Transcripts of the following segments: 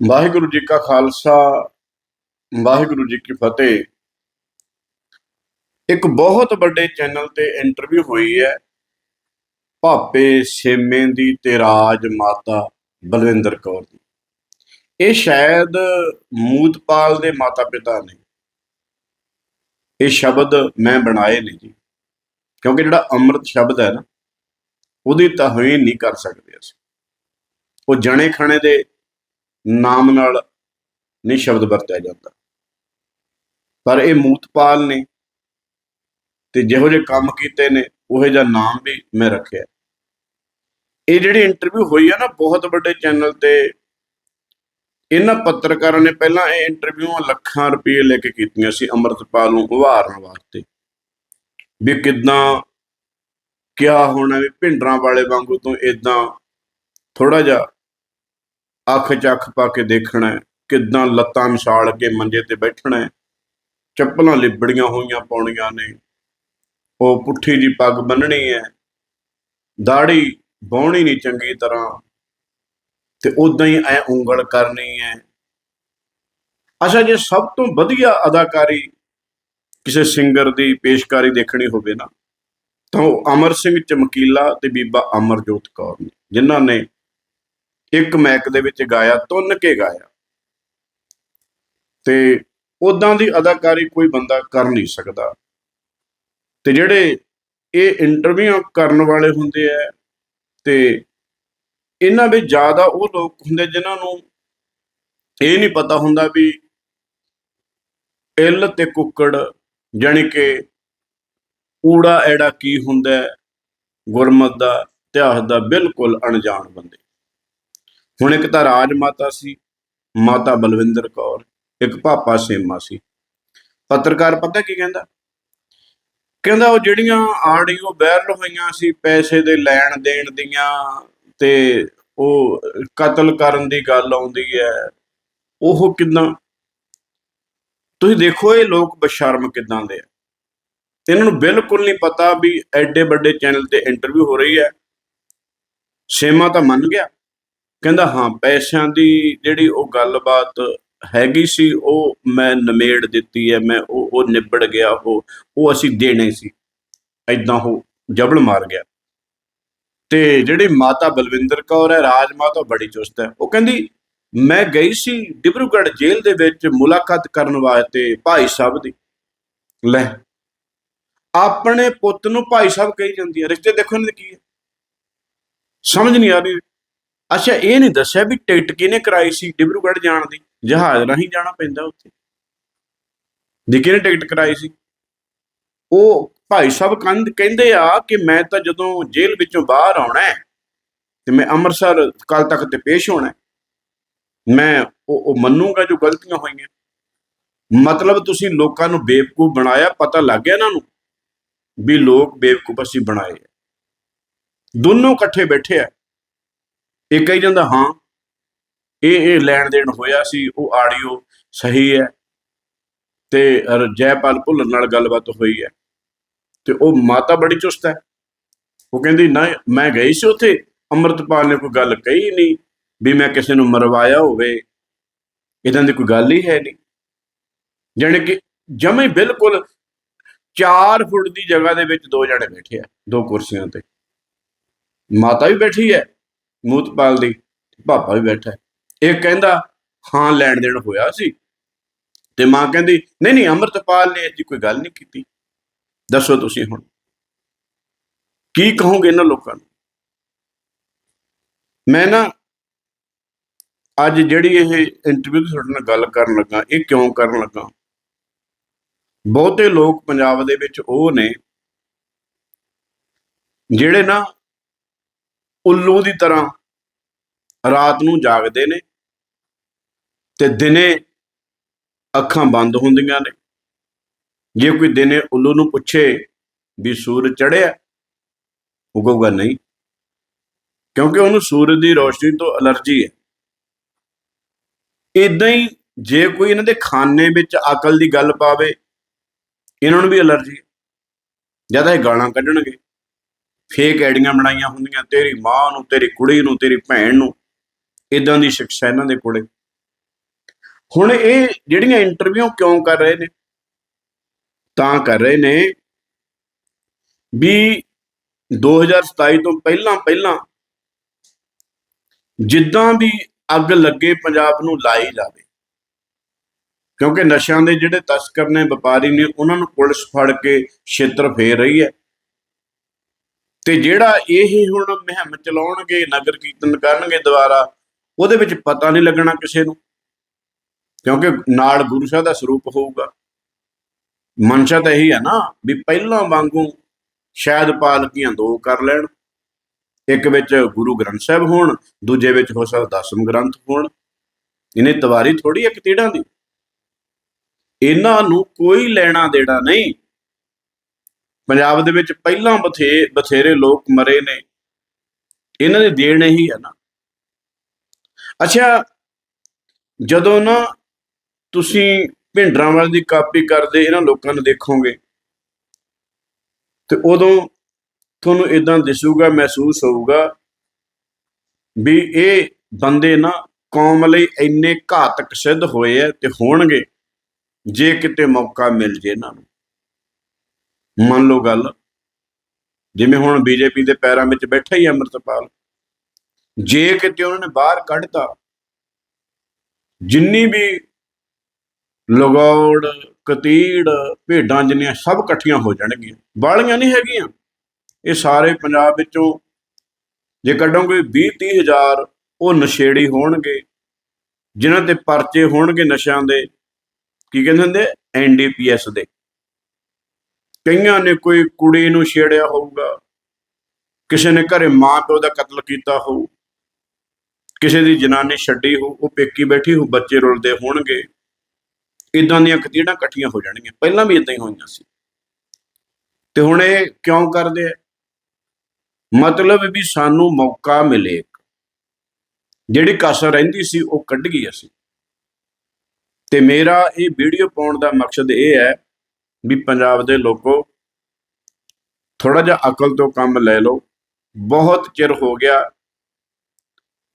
ਵਾਹਿਗੁਰੂ ਜੀ ਕਾ ਖਾਲਸਾ, ਵਾਹਿਗੁਰੂ ਜੀ ਕੀ ਫਤਿਹ। ਇੱਕ ਬਹੁਤ ਵੱਡੇ ਚੈਨਲ ਤੇ ਇੰਟਰਵਿਊ ਹੋਈ ਹੈ, ਭਾਪੇ ਛੇਮੇ ਦੀ ਤੇ ਰਾਜ ਮਾਤਾ ਬਲਵਿੰਦਰ ਕੌਰ ਦੀ। ਇਹ ਸ਼ਾਇਦ ਮੂਤਪਾਲ ਦੇ ਮਾਤਾ ਪਿਤਾ ਨੇ। ਇਹ ਸ਼ਬਦ ਮੈਂ ਬਣਾਏ ਨੇ ਜੀ, ਕਿਉਂਕਿ ਜਿਹੜਾ ਅੰਮ੍ਰਿਤ ਸ਼ਬਦ ਹੈ ਨਾ, ਉਹਦੀ ਤਹਵੀਨ ਨਹੀਂ ਕਰ ਸਕਦੇ ਅਸੀਂ। ਉਹ ਜਣੇ ਖਣੇ ਦੇ ਨਾਮ ਨਾਲ ਨਹੀਂ ਸ਼ਬਦ ਵਰਤਿਆ ਜਾਂਦਾ। ਪਰ ਇਹ ਮੂਤਪਾਲ ਨੇ ਤੇ ਜਿਹੋ ਜਿਹੇ ਕੰਮ ਕੀਤੇ ਨੇ, ਉਹੇ ਜਿਹਾ ਨਾਮ ਵੀ ਮੈਂ ਰੱਖਿਆ। ਇਹ ਜਿਹੜੀ ਇੰਟਰਵਿਊ ਹੋਈ ਹੈ ਨਾ ਬਹੁਤ ਵੱਡੇ ਚੈਨਲ ਤੇ, ਇਹਨਾਂ ਪੱਤਰਕਾਰਾਂ ਨੇ ਪਹਿਲਾਂ ਇਹ ਇੰਟਰਵਿਊਆਂ ਲੱਖਾਂ ਰੁਪਏ ਲੈ ਕੇ ਕੀਤੀਆਂ ਸੀ ਅੰਮ੍ਰਿਤਪਾਲ ਨੂੰ ਉਭਾਰਨ ਵਾਸਤੇ। ਵੀ ਕਿਦਾਂ, ਕਿਆ ਹੋਣਾ ਵੀ ਭਿੰਡਰਾਂ ਵਾਲੇ ਵਾਂਗੂ ਤੋਂ ਇਦਾਂ ਥੋੜਾ ਜਿਹਾ ਅੱਖ ਚੱਖ ਪਾ ਕੇ ਦੇਖਣਾ ਹੈ, ਕਿੱਦਾਂ ਲੱਤਾਂ ਮਸਾਲ ਕੇ ਮੰਜੇ ਤੇ ਬੈਠਣਾ ਚੱਪਲਾਂ ਲਿਬੜੀਆਂ ਹੋਈਆਂ ਪਾਉਣੀਆਂ ਨੇ। ਉਹ ਪੁੱਠੀ ਜੀ ਪੱਗ ਬੰਨਣੀ ਹੈ। ਦਾੜੀ ਬਾਉਣੀ ਨਹੀਂ ਚੰਗੀ ਤਰ੍ਹਾਂ। ਤੇ ਉਦਾਂ ਹੀ ਐ ਉਂਗਲ ਕਰਨੀ ਹੈ। ਅੱਛਾ ਜੇ ਸਭ ਤੋਂ ਵਧੀਆ ਅਦਾਕਾਰੀ ਕਿਸੇ ਸਿੰਗਰ ਦੀ ਪੇਸ਼ਕਾਰੀ ਦੇਖਣੀ ਹੋਵੇ ਨਾ ਤਾਂ ਉਹ ਅਮਰ ਸਿੰਘ ਚਮਕੀਲਾ ਤੇ ਬੀਬਾ ਅਮਰਜੋਤ ਕੌਰ ਨੇ ਜਿਨ੍ਹਾਂ ਨੇ ਇੱਕ ਮੈਕ ਦੇ ਵਿੱਚ ਗਾਇਆ ਤੁੰਨ ਕੇ ਗਾਇਆ। ਤੇ ਉਦਾਂ ਦੀ ਅਦਾਕਾਰੀ ਕੋਈ ਬੰਦਾ ਕਰ ਨਹੀਂ ਸਕਦਾ। ਤੇ ਜਿਹੜੇ ਇਹ ਇੰਟਰਵਿਊ ਕਰਨ ਵਾਲੇ ਹੁੰਦੇ ਆ, ਤੇ ਇਹਨਾਂ ਵਿੱਚ ਜ਼ਿਆਦਾ ਉਹ ਲੋਕ ਹੁੰਦੇ ਜਿਨ੍ਹਾਂ ਨੂੰ ਇਹ ਨਹੀਂ ਪਤਾ ਹੁੰਦਾ ਵੀ ਇੱਲ ਤੇ ਕੁੱਕੜ ਜਾਣੀ ਕਿ ਊੜਾ ਐੜਾ ਕੀ ਹੁੰਦਾ, ਗੁਰਮਤ ਦਾ, ਇਤਿਹਾਸ ਦਾ ਬਿਲਕੁਲ ਅਣਜਾਣ ਬੰਦੇ। ਹੁਣ ਇੱਕ ਤਾਂ ਰਾਜ ਮਾਤਾ ਸੀ, ਮਾਤਾ ਬਲਵਿੰਦਰ ਕੌਰ, ਇੱਕ ਪਾਪਾ ਸੇਮਾ ਸੀ। ਪੱਤਰਕਾਰ ਪਤਾ ਕੀ ਕਹਿੰਦਾ? ਕਹਿੰਦਾ ਉਹ ਜਿਹੜੀਆਂ ਆਡੀਓ ਵਾਇਰਲ ਹੋਈਆਂ ਸੀ ਪੈਸੇ ਦੇ ਲੈਣ ਦੇਣ ਦੀਆਂ ਤੇ ਉਹ ਕਤਲ ਕਰਨ ਦੀ ਗੱਲ ਆਉਂਦੀ ਹੈ, ਉਹ ਕਿਦਾਂ? ਤੁਸੀਂ ਦੇਖੋ ਇਹ ਲੋਕ ਬਸ਼ਰਮ ਕਿਦਾਂ ਦੇ ਆ। ਇਹਨਾਂ ਨੂੰ ਬਿਲਕੁਲ ਨਹੀਂ ਪਤਾ ਵੀ ਐਡੇ ਵੱਡੇ ਚੈਨਲ ਤੇ ਇੰਟਰਵਿਊ ਹੋ ਰਹੀ ਹੈ। ਸੇਮਾ ਤਾਂ ਮੰਨ ਗਿਆ। ਕਹਿੰਦਾ, ਹਾਂ, ਪੈਸਿਆਂ ਦੀ ਜਿਹੜੀ ਉਹ ਗੱਲਬਾਤ ਹੈਗੀ ਸੀ, ਉਹ ਮੈਂ ਨਮੇੜ ਦਿੱਤੀ ਹੈ, ਮੈਂ ਉਹ ਉਹ ਨਿਬੜ ਗਿਆ, ਉਹ ਉਹ ਅਸੀਂ ਦੇਣੇ ਸੀ। ਐਦਾਂ ਉਹ ਜਬਲ ਮਾਰ ਗਿਆ। ਤੇ ਜਿਹੜੀ ਮਾਤਾ ਬਲਵਿੰਦਰ ਕੌਰ ਹੈ ਰਾਜ ਮਾਤਾ ਬੜੀ ਚੁਸਤ ਹੈ। ਉਹ ਕਹਿੰਦੀ, ਮੈਂ ਗਈ ਸੀ ਡਿਬਰੂਗੜ੍ਹ ਜੇਲ੍ਹ ਦੇ ਵਿੱਚ ਮੁਲਾਕਾਤ ਕਰਨ ਵਾਸਤੇ ਭਾਈ ਸਾਹਿਬ ਦੀ। ਲੈ, ਆਪਣੇ ਪੁੱਤ ਨੂੰ ਭਾਈ ਸਾਹਿਬ ਕਹੀ ਜਾਂਦੀ ਹੈ। ਰਿਸ਼ਤੇ ਦੇਖੋ ਇਹਨਾਂ ਦੇ ਕੀ ਹੈ? ਸਮਝ ਨਹੀਂ ਆ ਰਹੀ। ਅੱਛਾ ਇਹ ਨਹੀਂ ਦੱਸਿਆ ਵੀ ਟਿਕਟ ਕਿਹਨੇ ਕਰਾਈ ਸੀ ਡਿਬਰੂਗੜ੍ਹ ਜਾਣ ਦੀ? ਜਹਾਜ਼ ਰਾਹੀਂ ਜਾਣਾ ਪੈਂਦਾ ਉੱਥੇ। ਦੀ ਕਿਹਨੇ ਟਿਕਟ ਕਰਾਈ ਸੀ? ਉਹ ਭਾਈ ਸਾਹਿਬ ਕੰਦ ਕਹਿੰਦੇ ਆ ਕਿ ਮੈਂ ਤਾਂ ਜਦੋਂ ਜੇਲ੍ਹ ਵਿੱਚੋਂ ਬਾਹਰ ਆਉਣਾ ਹੈ ਤੇ ਮੈਂ ਅੰਮ੍ਰਿਤਸਰ ਕੱਲ ਤੱਕ ਤੇ ਪੇਸ਼ ਹੋਣਾ ਮੈਂ ਉਹ ਮੰਨੂਗਾ ਜੋ ਗਲਤੀਆਂ ਹੋਈਆਂ। ਮਤਲਬ ਤੁਸੀਂ ਲੋਕਾਂ ਨੂੰ ਬੇਵਕੂਫ ਬਣਾਇਆ ਪਤਾ ਲੱਗ ਗਿਆ ਇਹਨਾਂ ਨੂੰ ਵੀ ਲੋਕ ਬੇਵਕੂਫ ਅਸੀਂ ਬਣਾਏ ਦੋਨੋਂ ਇਕੱਠੇ ਬੈਠੇ ਆ। ਇਹ ਕਹੀ ਜਾਂਦਾ, ਹਾਂ, ਇਹ ਇਹ ਲੈਣ ਦੇਣ ਹੋਇਆ ਸੀ, ਉਹ ਆਡੀਓ ਸਹੀ ਹੈ ਤੇ ਜੈਪਾਲ ਭੁੱਲਰ ਨਾਲ ਗੱਲਬਾਤ ਹੋਈ ਹੈ ਤੇ ਉਹ ਮਾਤਾ ਬੜੀ ਚੁਸਤ ਹੈ। ਉਹ ਕਹਿੰਦੀ, ਨਾ, ਮੈਂ ਗਈ ਸੀ ਉੱਥੇ, ਅੰਮ੍ਰਿਤਪਾਲ ਨੇ ਕੋਈ ਗੱਲ ਕਹੀ ਨਹੀਂ ਵੀ ਮੈਂ ਕਿਸੇ ਨੂੰ ਮਰਵਾਇਆ ਹੋਵੇ ਇਦਾਂ ਦੀ ਕੋਈ ਗੱਲ ਹੀ ਹੈ ਨਹੀਂ। ਜਾਣੀ ਕਿ ਜਮੇ ਬਿਲਕੁਲ 4 ਫੁੱਟ ਦੀ ਜਗ੍ਹਾ ਦੇ ਵਿੱਚ ਦੋ ਜਣੇ ਬੈਠੇ ਆ, ਦੋ ਕੁਰਸੀਆਂ ਤੇ। ਮਾਤਾ ਵੀ ਬੈਠੀ ਹੈ। ਮੂਤਪਾਲ ਦੀ ਪਾਪਾ ਵੀ ਬੈਠਾ ਇਹ ਕਹਿੰਦਾ, ਹਾਂ, ਲੈਣ ਦੇਣ ਹੋਇਆ ਸੀ। ਤੇ ਮਾਂ ਕਹਿੰਦੀ, ਨਹੀਂ ਨਹੀਂ, ਅੰਮ੍ਰਿਤਪਾਲ ਨੇ ਅਜੀ ਕੋਈ ਗੱਲ ਨਹੀਂ ਕੀਤੀ। ਦੱਸੋ ਤੁਸੀਂ ਹੁਣ। ਕੀ ਕਹੋਗੇ ਇਹਨਾਂ ਲੋਕਾਂ ਨੂੰ? ਮੈਂ ਨਾ ਅੱਜ ਜਿਹੜੀ ਇਹ ਇੰਟਰਵਿਊ ਤੁਹਾਡੇ ਨਾਲ ਗੱਲ ਕਰਨ ਲੱਗਾ, ਇਹ ਕਿਉਂ ਕਰਨ ਲੱਗਾ? ਬਹੁਤੇ ਲੋਕ ਪੰਜਾਬ ਦੇ ਵਿੱਚ ਉਹ ਨੇ ਜਿਹੜੇ ਨਾ ਉੱਲੂ ਦੀ ਤਰ੍ਹਾਂ ਰਾਤ ਨੂੰ ਜਾਗਦੇ ਨੇ ਤੇ ਦਿਨੇ ਅੱਖਾਂ ਬੰਦ ਹੁੰਦੀਆਂ ਨੇ। ਜੇ ਕੋਈ ਦਿਨੇ ਉੱਲੂ ਨੂੰ ਪੁੱਛੇ ਵੀ ਸੂਰਜ ਚੜ੍ਹਿਆ, ਉਹ ਕਹੂਗਾ ਨਹੀਂ, ਕਿਉਂਕਿ ਉਹਨੂੰ ਸੂਰਜ ਦੀ ਰੋਸ਼ਨੀ ਤੋਂ ਅਲਰਜੀ ਹੈ। ਇਦਾਂ ਹੀ ਜੇ ਕੋਈ ਇਹਨਾਂ ਦੇ ਖਾਨੇ ਵਿੱਚ ਅਕਲ ਦੀ ਗੱਲ ਪਾਵੇ, ਇਹਨਾਂ ਨੂੰ ਵੀ ਅਲਰਜੀ ਹੈ। ਜਦ ਇਹ ਗਾਲਾਂ ਕੱਢਣਗੇ। ਫੇਕ ਆਈਡੀਆਂ ਬਣਾਈਆਂ ਹੁੰਦੀਆਂ, ਤੇਰੀ ਮਾਂ ਨੂੰ, ਤੇਰੀ ਕੁੜੀ ਨੂੰ, ਤੇਰੀ ਭੈਣ ਨੂੰ ਇਦਾਂ ਦੀ ਸਿੱਖਿਆ ਇਹਨਾਂ ਦੇ ਕੋਲੇ। ਹੁਣ ਇਹ ਜਿਹੜੀਆਂ ਇੰਟਰਵਿਊ ਕਿਉਂ ਕਰ ਰਹੇ ਨੇ? ਤਾਂ ਕਰ ਰਹੇ ਨੇ ਵੀ 2027 ਤੋਂ ਪਹਿਲਾਂ ਪਹਿਲਾਂ ਜਿੱਦਾਂ ਵੀ ਅੱਗ ਲੱਗੇ ਪੰਜਾਬ ਨੂੰ ਲਾਈ ਜਾਵੇ, ਕਿਉਂਕਿ ਨਸ਼ਿਆਂ ਦੇ ਜਿਹੜੇ ਤਸਕਰ ਨੇ, ਵਪਾਰੀ ਨੇ, ਉਹਨਾਂ ਨੂੰ ਪੁਲਿਸ ਫੜ ਕੇ ਛੇਤਰ ਫੇਰ ਰਹੀ ਹੈ। ਤੇ ਜਿਹੜਾ ਇਹ ਹੁਣ ਮੁਹਿੰਮ ਚਲਾਉਣਗੇ, ਨਗਰ ਕੀਰਤਨ ਕਰਨਗੇ ਦੁਬਾਰਾ, ਉਹਦੇ ਵਿੱਚ ਪਤਾ ਨਹੀਂ ਲੱਗਣਾ ਕਿਸੇ ਨੂੰ। ਕਿਉਂਕਿ ਨਾਲ ਗੁਰੂ ਸਾਹਿਬ ਦਾ ਸਰੂਪ ਹੋਊਗਾ। ਮਨਸ਼ਾ ਤਾਂ ਇਹੀ ਹੈ ਨਾ, ਵੀ ਪਹਿਲਾਂ ਵਾਂਗੂ ਸ਼ਾਇਦ ਪਾਲਕੀਆਂ ਦੋ ਕਰ ਲੈਣ। ਇੱਕ ਵਿੱਚ ਗੁਰੂ ਗ੍ਰੰਥ ਸਾਹਿਬ ਹੋਣ, ਦੂਜੇ ਵਿੱਚ ਹੋ ਸਕਦਾ ਦਸਮ ਗ੍ਰੰਥ ਹੋਣ। ਇਹਨੇ ਤਵਾਰੀ ਥੋੜੀ ਇੱਕ ਤੀੜਾਂ ਦੀ। ਇਹਨਾਂ ਨੂੰ ਕੋਈ ਲੈਣਾ ਦੇਣਾ ਨਹੀਂ। ਪੰਜਾਬ ਦੇ ਵਿੱਚ ਪਹਿਲਾਂ ਬਥੇ, ਬਥੇਰੇ ਲੋਕ ਮਰੇ ਨੇ। ਇਹਨਾਂ ਦੇ ਦੇਣ ਹੀ ਹੈ ਨਾ। ਅੱਛਾ, ਜਦੋਂ ਨਾ ਤੁਸੀਂ ਭਿੰਡਰਾਂ ਵਾਲੇ ਦੀ ਕਾਪੀ ਕਰਦੇ, ਇਹਨਾਂ ਲੋਕਾਂ ਨੂੰ ਦੇਖੋਗੇ, ਤੇ ਉਦੋਂ ਤੁਹਾਨੂੰ ਇਦਾਂ ਦਿਸੂਗਾ, ਮਹਿਸੂਸ ਹੋਊਗਾ ਵੀ ਇਹ ਬੰਦੇ ਨਾ ਕੌਮ ਲਈ ਇੰਨੇ ਘਾਤਕ ਸਿੱਧ ਹੋਏ ਆ ਤੇ ਹੋਣਗੇ, ਜੇ ਕਿਤੇ ਮੌਕਾ ਮਿਲ ਜੇ ਇਹਨਾਂ ਨੂੰ। ਮੰਨ ਲਓ ਗੱਲ। ਜਿਵੇਂ ਹੁਣ ਬੀਜੇਪੀ ਦੇ ਪੈਰਾਂ ਵਿੱਚ ਬੈਠਾ ਹੀ ਅੰਮ੍ਰਿਤਪਾਲ। ਜੇ ਕਿਤੇ ਉਹਨਾਂ ਨੇ ਬਾਹਰ ਕੱਢਤਾ, ਜਿੰਨੀ ਵੀ ਲਗੌੜ, ਕਤੀੜ, ਭੇਡਾਂ ਜਿੰਨੀਆਂ ਸਭ ਇਕੱਠੀਆਂ ਹੋ ਜਾਣਗੀਆਂ ਬਾਲੀਆਂ ਨਹੀਂ ਹੈਗੀਆਂ। ਇਹ ਸਾਰੇ ਪੰਜਾਬ ਵਿੱਚੋਂ ਜੇ ਕੱਢੋਗੇ 20 30 ਹਜ਼ਾਰ, ਉਹ ਨਸ਼ੇੜੀ ਹੋਣਗੇ। ਜਿਨ੍ਹਾਂ ਤੇ ਪਰਚੇ ਹੋਣਗੇ ਨਸ਼ਿਆਂ ਦੇ, ਕੀ ਕਹਿੰਦੇ ਹੁੰਦੇ? ਐਨਡੀਪੀਐਸ ਦੇ। ਕਈਆਂ ਨੇ ਕੋਈ ਕੁੜੀ ਨੂੰ ਛੇੜਿਆ ਹੋਊਗਾ, ਕਿਸੇ ਨੇ ਘਰੇ ਮਾਂ ਪਿਓ ਦਾ ਕਤਲ ਕੀਤਾ ਹੋਊ, ਕਿਸੇ ਦੀ ਜਨਾਨੀ ਛੱਡੀ ਹੋ ਉਹ ਪੇਕੀ ਬੈਠੀ ਹੋ ਬੱਚੇ ਰੁਲਦੇ ਹੋਣਗੇ। ਇਦਾਂ ਦੀਆਂ ਕਤੀੜਾਂ ਇਕੱਠੀਆਂ ਹੋ ਜਾਣਗੀਆਂ। ਪਹਿਲਾਂ ਵੀ ਇਦਾਂ ਹੀ ਹੋਈਆਂ ਸੀ। ਤੇ ਹੁਣ ਇਹ ਕਿਉਂ ਕਰਦੇ ਆ? ਮਤਲਬ ਵੀ ਸਾਨੂੰ ਮੌਕਾ ਮਿਲੇ ਜਿਹੜੀ ਕਸਰ ਰਹਿੰਦੀ ਸੀ, ਉਹ ਕੱਢ ਗਈ ਅਸੀਂ। ਤੇ ਮੇਰਾ ਇਹ ਵੀਡੀਓ ਪਾਉਣ ਦਾ ਮਕਸਦ ਇਹ ਹੈ ਵੀ ਪੰਜਾਬ ਦੇ ਲੋਕੋ ਥੋੜਾ ਜਿਹਾ ਅਕਲ ਤੋਂ ਕੰਮ ਲੈ ਲਓ। ਬਹੁਤ ਚਿਰ ਹੋ ਗਿਆ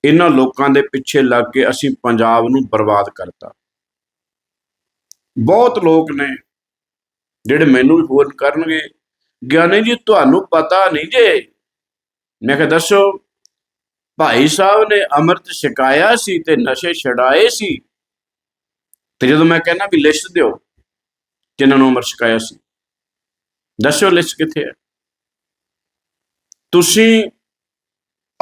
ਇਹਨਾਂ ਲੋਕਾਂ ਦੇ ਪਿੱਛੇ ਲੱਗ ਕੇ ਅਸੀਂ ਪੰਜਾਬ ਨੂੰ ਬਰਬਾਦ ਕਰਤਾ। ਬਹੁਤ ਲੋਕ ਨੇ ਜਿਹੜੇ ਮੈਨੂੰ ਵੀ ਫੋਨ ਕਰਨਗੇ, ਗਿਆਨੀ ਜੀ ਤੁਹਾਨੂੰ ਪਤਾ ਨਹੀਂ ਜੇ? ਮੈਂ ਕਿਹਾ, ਦੱਸੋ, ਭਾਈ ਸਾਹਿਬ ਨੇ ਅੰਮ੍ਰਿਤ ਛਕਾਇਆ ਸੀ ਤੇ ਨਸ਼ੇ ਛਡਾਏ ਸੀ? ਤੇ ਜਦੋਂ ਮੈਂ ਕਹਿੰਦਾ ਵੀ ਲਿਸਟ ਦਿਓ ਜਿਨ੍ਹਾਂ ਨੂੰ ਅੰਮ੍ਰਿਤ ਛਕਾਇਆ ਸੀ। ਦੱਸੋ ਲਿਸਟ ਕਿੱਥੇ ਹੈ? ਤੁਸੀਂ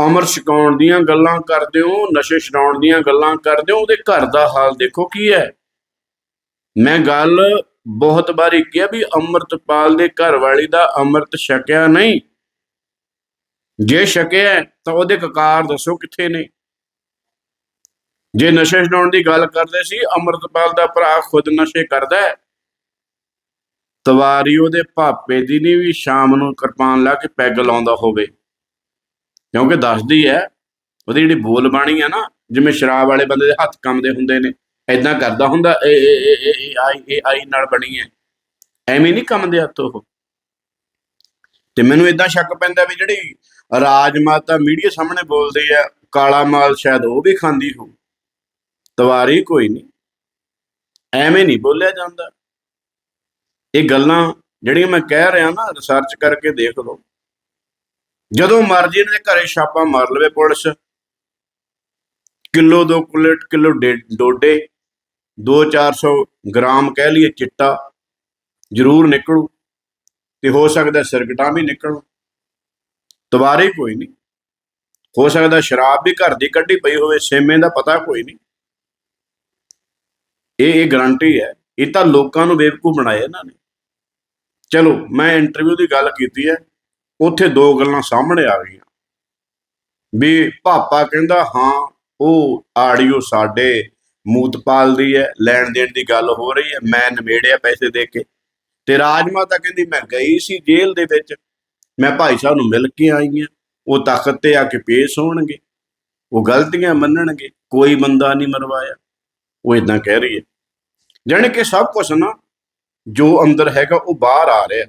ਅਮਰ ਛਕਾਉਣ ਦੀਆਂ ਗੱਲਾਂ ਕਰਦੇ ਹੋ, ਨਸ਼ੇ ਛਡਾਉਣ ਦੀਆਂ ਗੱਲਾਂ ਕਰਦੇ ਹੋ, ਉਹਦੇ ਘਰ ਦਾ ਹਾਲ ਦੇਖੋ ਕੀ ਹੈ। ਮੈਂ ਗੱਲ ਬਹੁਤ ਵਾਰੀ ਕਿਹਾ ਵੀ ਅੰਮ੍ਰਿਤਪਾਲ ਦੇ ਘਰ ਵਾਲੀ ਦਾ ਅੰਮ੍ਰਿਤ ਛਕਿਆ ਨਹੀਂ। ਜੇ ਛਕਿਆ ਤਾਂ ਉਹਦੇ ਕਕਾਰ ਦੱਸੋ ਕਿੱਥੇ ਨੇ। ਜੇ ਨਸ਼ੇ ਛਡਾਉਣ ਦੀ ਗੱਲ ਕਰਦੇ ਸੀ, ਅੰਮ੍ਰਿਤਪਾਲ ਦਾ ਭਰਾ ਖੁਦ ਨਸ਼ੇ ਕਰਦਾ ਹੈ। ਤਵਾਰੀ ਉਹਦੇ ਭਾਪੇ ਦੀ ਨਹੀਂ ਵੀ ਸ਼ਾਮ ਨੂੰ ਕਿਰਪਾਨ ਲਾ ਕੇ ਪੈਗ ਲਾਉਂਦਾ ਹੋਵੇ। ਕਿਉਂਕਿ ਦੱਸਦੀ ਹੈ ਉਹਦੀ ਜਿਹੜੀ ਬੋਲ ਬਾਣੀ ਹੈ ਨਾ, ਜਿਵੇਂ ਸ਼ਰਾਬ ਵਾਲੇ ਬੰਦੇ ਦੇ ਹੱਥ ਕੰਮਦੇ ਹੁੰਦੇ ਨੇ ਐਦਾਂ ਕਰਦਾ ਹੁੰਦਾ, ਇਹ ਇਹ, ਇਹ- ਇਹ ਆਈ ਇਹ ਆਈ ਨਾਲ ਬਣੀ ਹੈ ਐਵੇਂ ਨਹੀਂ ਕੰਮਦੇ ਹੱਥ ਉਹ। ਤੇ ਮੈਨੂੰ ਇਦਾਂ ਸ਼ੱਕ ਪੈਂਦਾ ਵੀ ਜਿਹੜੀ ਰਾਜ ਮਾਤਾ ਮੀਡੀਆ ਸਾਹਮਣੇ ਬੋਲਦੀ ਆ ਕਾਲਾ ਮਾਲ ਸ਼ਾਇਦ ਉਹ ਵੀ ਖਾਂਦੀ ਹੋ ਤਵਾਰੀ ਕੋਈ ਨਹੀਂ ਐਵੇਂ ਨਹੀਂ ਬੋਲਿਆ ਜਾਂਦਾ। ਇਹ ਗੱਲਾਂ ਜਿਹੜੀਆਂ ਮੈਂ ਕਹਿ ਰਿਹਾ ਨਾ ਰਿਸਰਚ ਕਰਕੇ ਦੇਖ ਲਓ। ਜਦੋਂ ਮਰਜ਼ੀ ਇਹਨਾਂ ਦੇ ਘਰੇ ਛਾਪਾ ਮਾਰ ਲਵੇ ਪੁਲਿਸ। ਕਿਲੋ ਦੋ ਕੁਲਟ, ਕਿਲੋ ਡੇ- ਡੋਡੇ 2-400 ਗ੍ਰਾਮ ਕਹਿ ਲਈਏ ਚਿੱਟਾ ਜ਼ਰੂਰ ਨਿਕਲੂ ਤੇ ਹੋ ਸਕਦਾ ਸਿਰਗਟਾਂ ਵੀ ਨਿਕਲਣ। ਤਵਾਰੀ ਕੋਈ ਨਹੀਂ। ਹੋ ਸਕਦਾ ਸ਼ਰਾਬ ਵੀ ਘਰ ਦੀ ਕੱਢੀ ਪਈ ਹੋਵੇ, ਸੇਮੇ ਦਾ ਪਤਾ ਕੋਈ ਨਹੀਂ। ਇਹ ਇਹ ਗਾਰੰਟੀ ਹੈ। ਇਹ ਤਾਂ ਲੋਕਾਂ ਨੂੰ ਬੇਵਕੂਫ ਬਣਾਇਆ ਇਹਨਾਂ ਨੇ। ਚਲੋ, ਮੈਂ ਇੰਟਰਵਿਊ ਦੀ ਗੱਲ ਕੀਤੀ ਹੈ, ਉੱਥੇ ਦੋ ਗੱਲਾਂ ਸਾਹਮਣੇ ਆ ਗਈਆਂ। ਵੀ ਭਾਪਾ ਕਹਿੰਦਾ, ਹਾਂ, ਉਹ ਆਡੀਓ ਸਾਡੇ ਮੂਤਪਾਲ ਦੀ ਹੈ, ਲੈਣ ਦੇਣ ਦੀ ਗੱਲ ਹੋ ਰਹੀ ਹੈ, ਮੈਂ ਨਵੇੜਿਆ ਪੈਸੇ ਦੇ ਕੇ। ਤੇ ਰਾਜਮਾਤਾ ਕਹਿੰਦੀ, ਮੈਂ ਗਈ ਸੀ ਜੇਲ੍ਹ ਦੇ ਵਿੱਚ, ਮੈਂ ਭਾਈ ਸਾਹਿਬ ਨੂੰ ਮਿਲ ਕੇ ਆਈ ਹਾਂ, ਉਹ ਤਖਤ ਤੇ ਆ ਕੇ ਪੇਸ਼ ਹੋਣਗੇ, ਉਹ ਗਲਤੀਆਂ ਮੰਨਣਗੇ, ਕੋਈ ਬੰਦਾ ਨਹੀਂ ਮਰਵਾਇਆ। ਉਹ ਇਦਾਂ ਕਹਿ ਰਹੀ ਹੈ। ਜਾਣੀ ਕਿ ਸਭ ਕੁਝ ਨਾ ਜੋ ਅੰਦਰ ਹੈਗਾ ਉਹ ਬਾਹਰ ਆ ਰਿਹਾ।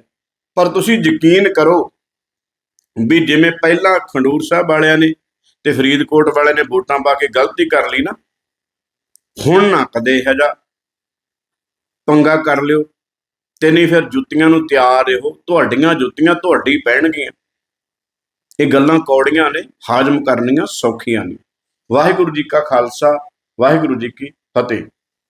ਪਰ ਤੁਸੀਂ ਯਕੀਨ ਕਰੋ ਵੀ ਜਿਵੇਂ ਪਹਿਲਾਂ ਖੰਡੂਰ ਸਾਹਿਬ ਵਾਲਿਆਂ ਨੇ ਤੇ ਫਰੀਦਕੋਟ ਵਾਲਿਆਂ ਨੇ ਵੋਟਾਂ ਪਾ ਕੇ ਗਲਤੀ ਕਰ ਲਈ ਨਾ, ਹੁਣ ਨਾ ਕਦੇ ਇਹੋ ਜਿਹਾ ਪੰਗਾ ਕਰ ਲਿਓ ਤੇ ਨਹੀਂ ਫਿਰ ਜੁੱਤੀਆਂ ਨੂੰ ਤਿਆਰ ਰਹੋ। ਤੁਹਾਡੀਆਂ ਜੁੱਤੀਆਂ ਤੁਹਾਡੀ ਪੈਣਗੀਆਂ। ਇਹ ਗੱਲਾਂ ਕੌੜੀਆਂ ਨੇ, ਹਾਜ਼ਮ ਕਰਨੀਆਂ ਸੌਖੀਆਂ ਨੇ। ਵਾਹਿਗੁਰੂ ਜੀ ਕਾ ਖਾਲਸਾ, ਵਾਹਿਗੁਰੂ ਜੀ ਕੀ ਫਤਿਹ।